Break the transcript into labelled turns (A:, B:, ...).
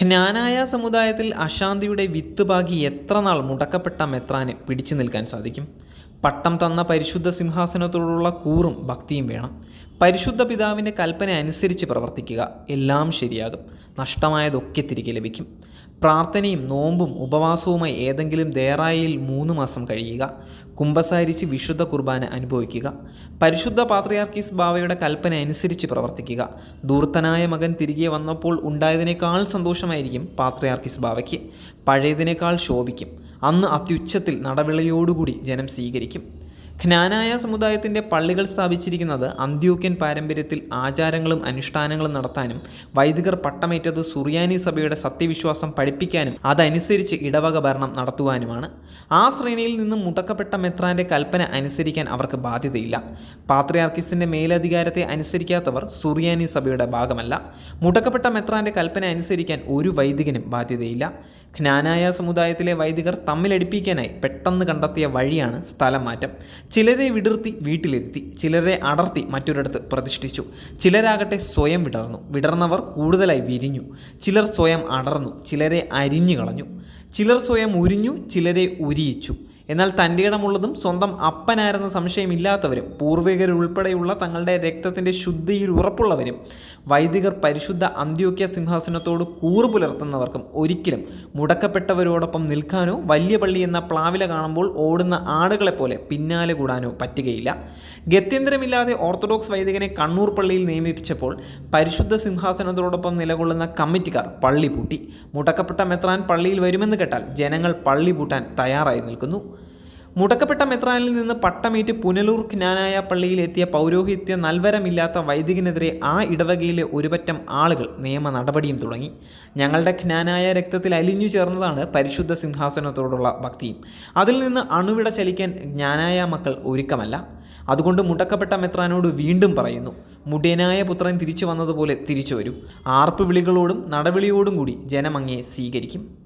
A: ജ്ഞാനായ സമുദായത്തിൽ അശാന്തിയുടെ വിത്ത് പാകി എത്ര നാൾ മുടക്കപ്പെട്ട മെത്രാന് പിടിച്ചു നിൽക്കാൻ സാധിക്കും? പട്ടം തന്ന പരിശുദ്ധ സിംഹാസനത്തോടുള്ള കൂറും ഭക്തിയും വേണം. പരിശുദ്ധ പിതാവിന്റെ കൽപ്പന അനുസരിച്ച് പ്രവർത്തിക്കുക. എല്ലാം ശരിയാകും. നഷ്ടമായതൊക്കെ തിരികെ ലഭിക്കും. പ്രാർത്ഥനയും നോമ്പും ഉപവാസവുമായി ഏതെങ്കിലും ദേറായിൽ മൂന്ന് മാസം കഴിയുക. കുംഭസാരിച്ച് വിശുദ്ധ കുർബാന അനുഭവിക്കുക. പരിശുദ്ധ പാത്രിയാർക്കീസ് ബാവയുടെ കൽപ്പന അനുസരിച്ച് പ്രവർത്തിക്കുക. ദൂർത്തനായ മകൻ തിരികെ വന്നപ്പോൾ ഉണ്ടായതിനേക്കാൾ സന്തോഷമായിരിക്കും പാത്രിയാർക്കീസ് ബാവയ്ക്ക്. പഴയതിനേക്കാൾ ശോഭിക്കും. അന്ന് അത്യുച്ചത്തിൽ നടവിളയോടുകൂടി ജനം സ്വീകരിക്കും. ജ്ഞാനായ സമുദായത്തിന്റെ പള്ളികൾ സ്ഥാപിച്ചിരിക്കുന്നത് അന്ത്യോക്യൻ പാരമ്പര്യത്തിൽ ആചാരങ്ങളും അനുഷ്ഠാനങ്ങളും നടത്താനും വൈദികർ പട്ടമേറ്റത് സുറിയാനി സഭയുടെ സത്യവിശ്വാസം പഠിപ്പിക്കാനും അതനുസരിച്ച് ഇടവക ഭരണം നടത്തുവാനുമാണ്. ആ ശ്രേണിയിൽ നിന്നും മുടക്കപ്പെട്ട മെത്രാന്റെ കൽപ്പന അനുസരിക്കാൻ അവർക്ക് ബാധ്യതയില്ല. പാത്രിയാർക്കിസിന്റെ മേലധികാരത്തെ അനുസരിക്കാത്തവർ സുറിയാനി സഭയുടെ ഭാഗമല്ല. മുടക്കപ്പെട്ട മെത്രാന്റെ കൽപ്പന അനുസരിക്കാൻ ഒരു വൈദികനും ബാധ്യതയില്ല. ജ്ഞാനായ സമുദായത്തിലെ വൈദികർ തമ്മിലടിപ്പിക്കാനായി പെട്ടെന്ന് കണ്ടെത്തിയ വഴിയാണ് സ്ഥലം മാറ്റം. ചിലരെ വിടർത്തി വീട്ടിലിരുത്തി ചിലരെ അടർത്തി മറ്റൊരിടത്ത് പ്രതിഷ്ഠിച്ചു. ചിലരാകട്ടെ സ്വയം വിടർന്നു. വിടർന്നവർ കൂടുതലായി വിരിഞ്ഞു. ചിലർ സ്വയം അടർന്നു ചിലരെ അരിഞ്ഞു കളഞ്ഞു. ചിലർ സ്വയം ഉരിഞ്ഞു ചിലരെ ഉരിയിച്ചു. എന്നാൽ തന്റെ ഇടമുള്ളതും സ്വന്തം അപ്പനായിരുന്ന സംശയമില്ലാത്തവരും പൂർവികരുൾപ്പെടെയുള്ള തങ്ങളുടെ രക്തത്തിന്റെ ശുദ്ധിയിൽ ഉറപ്പുള്ളവരും വൈദികർ പരിശുദ്ധ അന്ത്യോക്യ സിംഹാസനത്തോട് കൂറ് പുലർത്തുന്നവർക്കും ഒരിക്കലും മുടക്കപ്പെട്ടവരോടൊപ്പം നിൽക്കാനോ വലിയ പള്ളി എന്ന പ്ലാവില കാണുമ്പോൾ ഓടുന്ന ആടുകളെപ്പോലെ പിന്നാലെ കൂടാനോ പറ്റുകയില്ല. ഗത്യന്തരമില്ലാതെ ഓർത്തഡോക്സ് വൈദികനെ കണ്ണൂർ പള്ളിയിൽ നിയമിപ്പിച്ചപ്പോൾ പരിശുദ്ധ സിംഹാസനത്തോടൊപ്പം നിലകൊള്ളുന്ന കമ്മിറ്റിക്കാർ പള്ളി പൂട്ടി. മുടക്കപ്പെട്ട മെത്രാൻ പള്ളിയിൽ വരുമെന്ന് കേട്ടാൽ ജനങ്ങൾ പള്ളി പൂട്ടാൻ തയ്യാറായി നിൽക്കുന്നു. മുടക്കപ്പെട്ട മെത്രാനിൽ നിന്ന് പട്ടമേറ്റ് പുനലൂർ ജ്ഞാനായ പള്ളിയിൽ എത്തിയ പൗരോഹിത്യ നൽവരമില്ലാത്ത വൈദികനെതിരെ ആ ഇടവകയിലെ ഒരുപറ്റം ആളുകൾ നിയമ നടപടിയും തുടങ്ങി. ഞങ്ങളുടെ ജ്ഞാനായ രക്തത്തിൽ അലിഞ്ഞു ചേർന്നതാണ് പരിശുദ്ധ സിംഹാസനത്തോടുള്ള ഭക്തിയും. അതിൽ നിന്ന് അണുവിട ചലിക്കാൻ ജ്ഞാനായ മക്കൾ ഒരുക്കമല്ല. അതുകൊണ്ട് മുടക്കപ്പെട്ട മെത്രാനോട് വീണ്ടും പറയുന്നു മുടിയനായ പുത്രൻ തിരിച്ചു വന്നതുപോലെ തിരിച്ചു വരും. ആർപ്പ് വിളികളോടും നടവിളിയോടും കൂടി ജനമങ്ങയെ സ്വീകരിക്കും.